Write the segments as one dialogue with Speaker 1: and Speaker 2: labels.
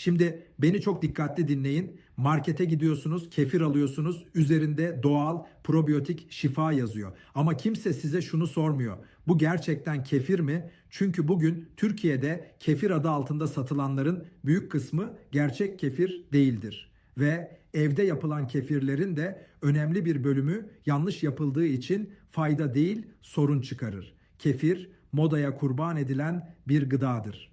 Speaker 1: Şimdi beni çok dikkatli dinleyin. Markete gidiyorsunuz, kefir alıyorsunuz. Üzerinde doğal, probiyotik, şifa yazıyor. Ama kimse size şunu sormuyor. Bu gerçekten kefir mi? Çünkü bugün Türkiye'de kefir adı altında satılanların büyük kısmı gerçek kefir değildir. Ve evde yapılan kefirlerin de önemli bir bölümü yanlış yapıldığı için fayda değil, sorun çıkarır. Kefir modaya kurban edilen bir gıdadır.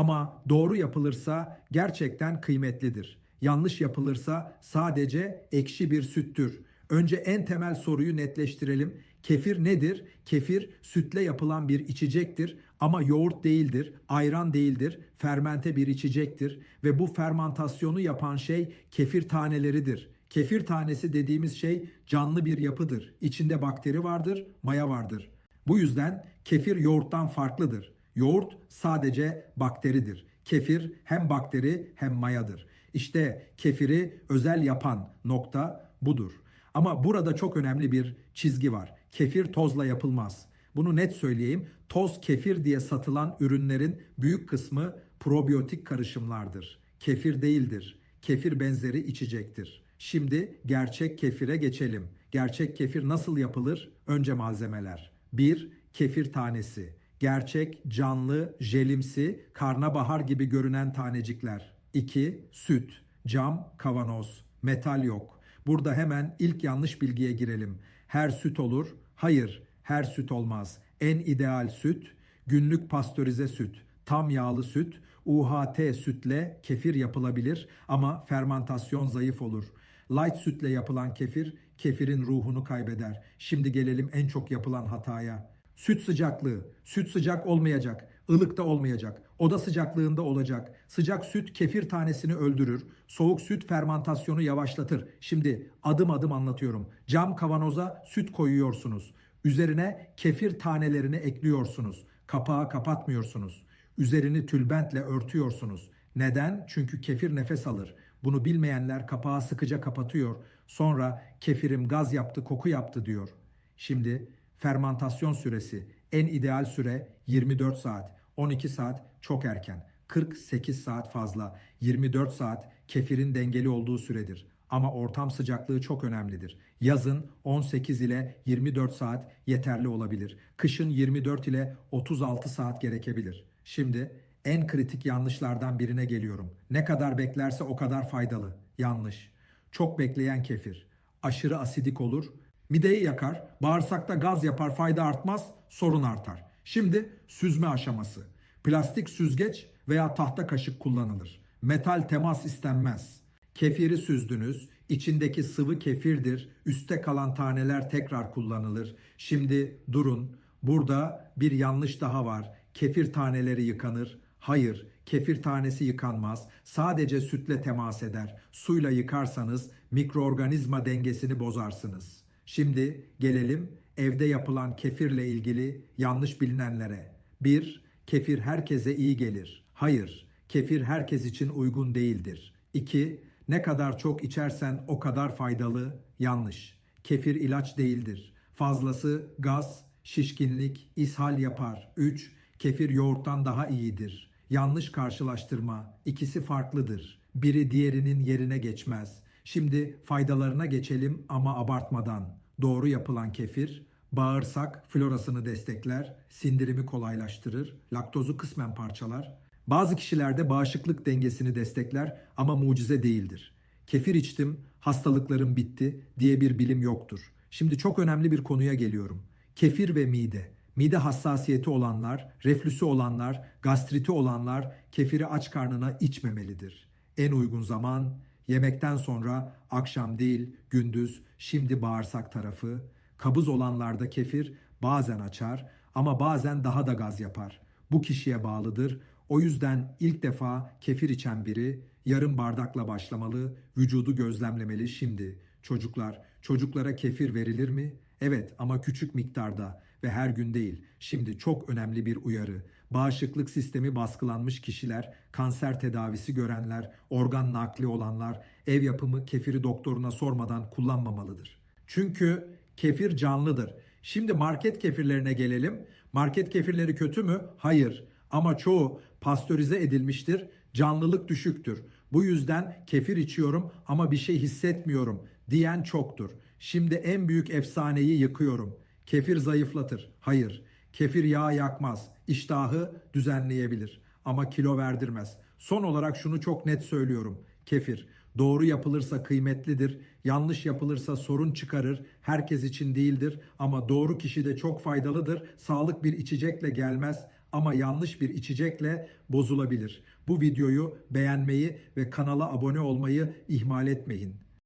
Speaker 1: Ama doğru yapılırsa gerçekten kıymetlidir. Yanlış yapılırsa sadece ekşi bir süttür. Önce en temel soruyu netleştirelim. Kefir nedir? Kefir sütle yapılan bir içecektir ama yoğurt değildir, ayran değildir, fermente bir içecektir ve bu fermantasyonu yapan şey kefir taneleridir. Kefir tanesi dediğimiz şey canlı bir yapıdır. İçinde bakteri vardır, maya vardır. Bu yüzden kefir yoğurttan farklıdır. Yoğurt sadece bakteridir. Kefir hem bakteri hem mayadır. İşte kefiri özel yapan nokta budur. Ama burada çok önemli bir çizgi var. Kefir tozla yapılmaz. Bunu net söyleyeyim. Toz kefir diye satılan ürünlerin büyük kısmı probiyotik karışımlardır. Kefir değildir. Kefir benzeri içecektir. Şimdi gerçek kefire geçelim. Gerçek kefir nasıl yapılır? Önce malzemeler. 1. Kefir tanesi. Gerçek, canlı, jelimsi, karnabahar gibi görünen tanecikler. 2. Süt. Cam, kavanoz. Metal yok. Burada hemen ilk yanlış bilgiye girelim. Her süt olur. Hayır, her süt olmaz. En ideal süt, günlük pastörize süt, tam yağlı süt, UHT sütle kefir yapılabilir ama fermantasyon zayıf olur. Light sütle yapılan kefir, kefirin ruhunu kaybeder. Şimdi gelelim en çok yapılan hataya. Süt sıcaklığı, süt sıcak olmayacak, ılıkta olmayacak, oda sıcaklığında olacak. Sıcak süt kefir tanesini öldürür, soğuk süt fermantasyonu yavaşlatır. Şimdi adım adım anlatıyorum. Cam kavanoza süt koyuyorsunuz. Üzerine kefir tanelerini ekliyorsunuz. Kapağı kapatmıyorsunuz. Üzerini tülbentle örtüyorsunuz. Neden? Çünkü kefir nefes alır. Bunu bilmeyenler kapağı sıkıca kapatıyor. Sonra kefirim gaz yaptı, koku yaptı diyor. Şimdi fermantasyon süresi en ideal süre 24 saat. 12 saat çok erken. 48 saat fazla. 24 saat kefirin dengeli olduğu süredir. Ama ortam sıcaklığı çok önemlidir. Yazın 18 ile 24 saat yeterli olabilir. Kışın 24 ile 36 saat gerekebilir. Şimdi en kritik yanlışlardan birine geliyorum. Ne kadar beklerse o kadar faydalı. Yanlış. Çok bekleyen kefir. Aşırı asidik olur. Mideyi yakar, bağırsakta gaz yapar, fayda artmaz, sorun artar. Şimdi süzme aşaması. Plastik süzgeç veya tahta kaşık kullanılır. Metal temas istenmez. Kefiri süzdünüz, içindeki sıvı kefirdir, üste kalan taneler tekrar kullanılır. Şimdi durun, burada bir yanlış daha var. Kefir taneleri yıkanır. Hayır, kefir tanesi yıkanmaz. Sadece sütle temas eder. Suyla yıkarsanız mikroorganizma dengesini bozarsınız. Şimdi gelelim evde yapılan kefirle ilgili yanlış bilinenlere. 1. Kefir herkese iyi gelir. Hayır, kefir herkes için uygun değildir. 2. Ne kadar çok içersen o kadar faydalı. Yanlış. Kefir ilaç değildir. Fazlası gaz, şişkinlik, ishal yapar. 3. Kefir yoğurttan daha iyidir. Yanlış karşılaştırma. İkisi farklıdır. Biri diğerinin yerine geçmez. Şimdi faydalarına geçelim ama abartmadan. Doğru yapılan kefir bağırsak florasını destekler, sindirimi kolaylaştırır, laktozu kısmen parçalar. Bazı kişilerde bağışıklık dengesini destekler ama mucize değildir. Kefir içtim, hastalıklarım bitti diye bir bilim yoktur. Şimdi çok önemli bir konuya geliyorum. Kefir ve mide. Mide hassasiyeti olanlar, reflüsü olanlar, gastriti olanlar kefiri aç karnına içmemelidir. En uygun zaman yemekten sonra akşam değil gündüz şimdi bağırsak tarafı. Kabız olanlarda kefir bazen açar ama bazen daha da gaz yapar. Bu kişiye bağlıdır. O yüzden ilk defa kefir içen biri yarım bardakla başlamalı, vücudu gözlemlemeli şimdi. Çocuklar, çocuklara kefir verilir mi? Evet ama küçük miktarda ve her gün değil. Şimdi çok önemli bir uyarı. Bağışıklık sistemi baskılanmış kişiler, kanser tedavisi görenler, organ nakli olanlar ev yapımı kefiri doktoruna sormadan kullanmamalıdır. Çünkü kefir canlıdır. Şimdi market kefirlerine gelelim. Market kefirleri kötü mü? Hayır. Ama çoğu pastörize edilmiştir. Canlılık düşüktür. Bu yüzden kefir içiyorum ama bir şey hissetmiyorum diyen çoktur. Şimdi en büyük efsaneyi yıkıyorum. Kefir zayıflatır. Hayır. Kefir yağ yakmaz. İştahı düzenleyebilir ama kilo verdirmez. Son olarak şunu çok net söylüyorum. Kefir doğru yapılırsa kıymetlidir, yanlış yapılırsa sorun çıkarır, herkes için değildir ama doğru kişi de çok faydalıdır. Sağlık bir içecekle gelmez ama yanlış bir içecekle bozulabilir. Bu videoyu beğenmeyi ve kanala abone olmayı ihmal etmeyin.